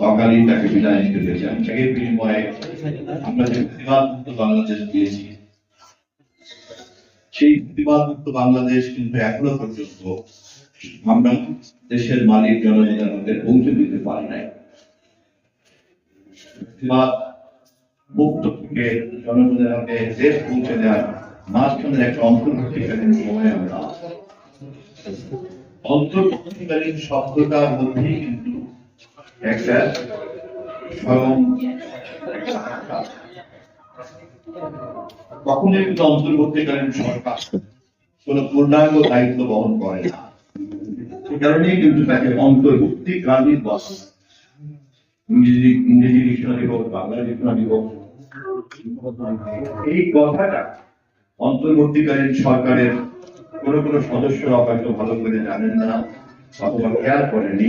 অকালি তাকে বিদায় নিতে আমি ত্যাগের বিনিময়ে আমরা যে প্রতিবাদ মুক্ত বাংলাদেশ দিয়েছি, সেই প্রতিবাদ মুক্ত বাংলাদেশ কিন্তু এখনও পর্যন্ত আমরা দেশের মালিক জনগণের মধ্যে পৌঁছে দিতে পারি নাই মুক্ত থেকে জনগণের দেশ পৌঁছে দেওয়ার মাঝখানের একটা অন্তর্বর্তীকালীন সময় আমরা আছি। অন্তর্বর্তীকালীন শব্দটার মধ্যেই কিন্তু সরকার কোন পূর্ণাঙ্গ দায়িত্ব বহন করে না। সে কিন্তু তাকে হয়। ইংরেজি ইংরেজি ডিকশনারি হোক, বাংলা ডিকশনারি হোক। এই কথাটা অন্তর্বর্তীকালীন সরকারের কোন কোন সদস্যরা হয়তো ভালো করে জানেন না, অথবা খেয়াল করেনি